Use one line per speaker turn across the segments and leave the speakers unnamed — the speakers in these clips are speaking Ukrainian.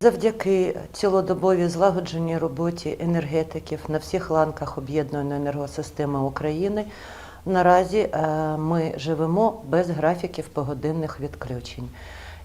Завдяки цілодобовій злагодженій роботі енергетиків на всіх ланках об'єднаної енергосистеми України наразі е, ми живемо без графіків погодинних відключень.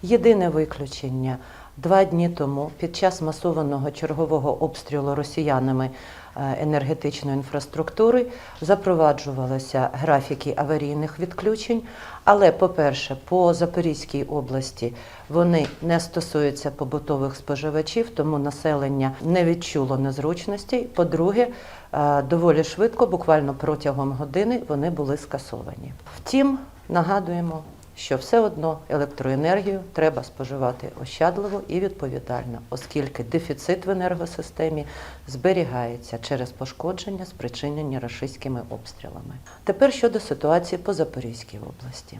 Єдине виключення два дні тому під час масованого чергового обстрілу росіянами е, енергетичної інфраструктури запроваджувалися графіки аварійних відключень. Але, по-перше, по Запорізькій області вони не стосуються побутових споживачів, тому населення не відчуло незручностей. По-друге, е, доволі швидко, буквально протягом години, вони були скасовані. Втім, нагадуємо, що все одно електроенергію треба споживати ощадливо і відповідально, оскільки дефіцит в енергосистемі зберігається через пошкодження, спричинені рашистськими обстрілами. Тепер щодо ситуації по Запорізькій області.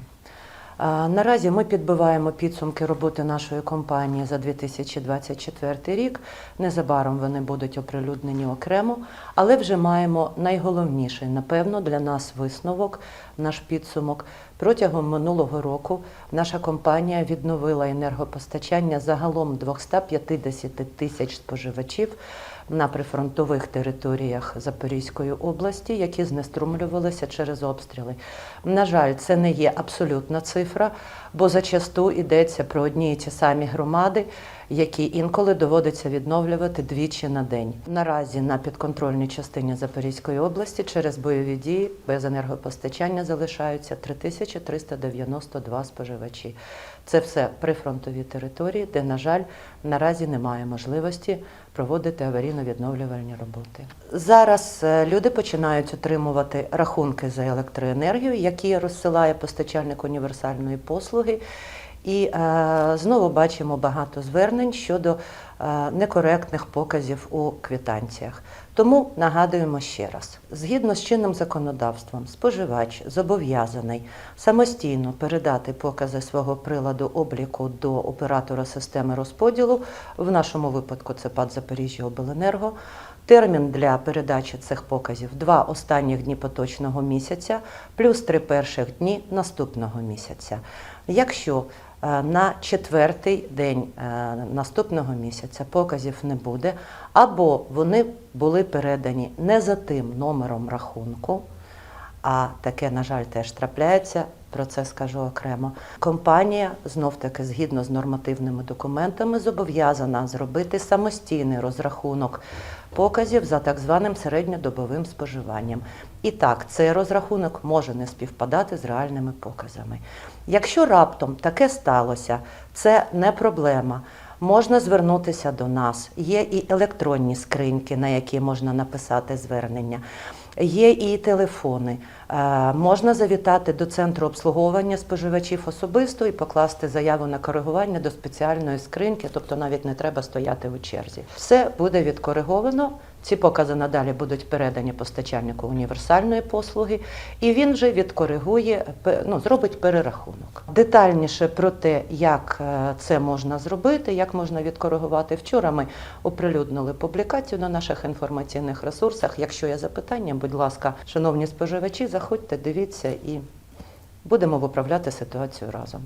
Наразі ми підбиваємо підсумки роботи нашої компанії за 2024 рік. Незабаром вони будуть оприлюднені окремо, але вже маємо найголовніший, напевно, для нас висновок, наш підсумок. Протягом минулого року наша компанія відновила енергопостачання загалом 250 тисяч споживачів на прифронтових територіях Запорізької області, які знеструмлювалися через обстріли. На жаль, це не є абсолютна цифра, бо зачасту йдеться про одні і ті самі громади, які інколи доводиться відновлювати двічі на день. Наразі на підконтрольній частині Запорізької області через бойові дії без енергопостачання залишаються 3392 споживачі. Це все прифронтові території, де, на жаль, наразі немає можливості проводити аварійно-відновлювальні роботи. Зараз е, люди починають отримувати рахунки за електроенергію, які розсилає постачальник універсальної послуги. І е, знову бачимо багато звернень щодо е, некоректних показів у квитанціях. Тому нагадуємо ще раз: згідно з чинним законодавством, споживач зобов'язаний самостійно передати покази свого приладу обліку до оператора системи розподілу. В нашому випадку це ПАД Запоріжжя Обленерго. Термін для передачі цих показів два останніх дні поточного місяця, плюс три перших дні наступного місяця. Якщо на четвертий день е, наступного місяця показів не буде, або вони були передані не за тим номером рахунку, а таке, на жаль, теж трапляється. Про це скажу окремо. Компанія знов таки згідно з нормативними документами зобов'язана зробити самостійний розрахунок показів за так званим середньодобовим споживанням. І так, цей розрахунок може не співпадати з реальними показами. Якщо раптом таке сталося, це не проблема. Можна звернутися до нас. Є і електронні скриньки, на які можна написати звернення. Є і телефони. Е, Можна завітати до центру обслуговування споживачів особисто і покласти заяву на коригування до спеціальної скриньки, тобто навіть не треба стояти у черзі. Все буде відкориговано. Ці покази надалі будуть передані постачальнику універсальної послуги, і він вже відкоригує, ну, зробить перерахунок. Детальніше про те, як е, це можна зробити, як можна відкоригувати. Вчора ми оприлюднили публікацію на наших інформаційних ресурсах. Якщо є запитання, будь ласка, шановні споживачі, заходьте, дивіться і будемо виправляти ситуацію разом.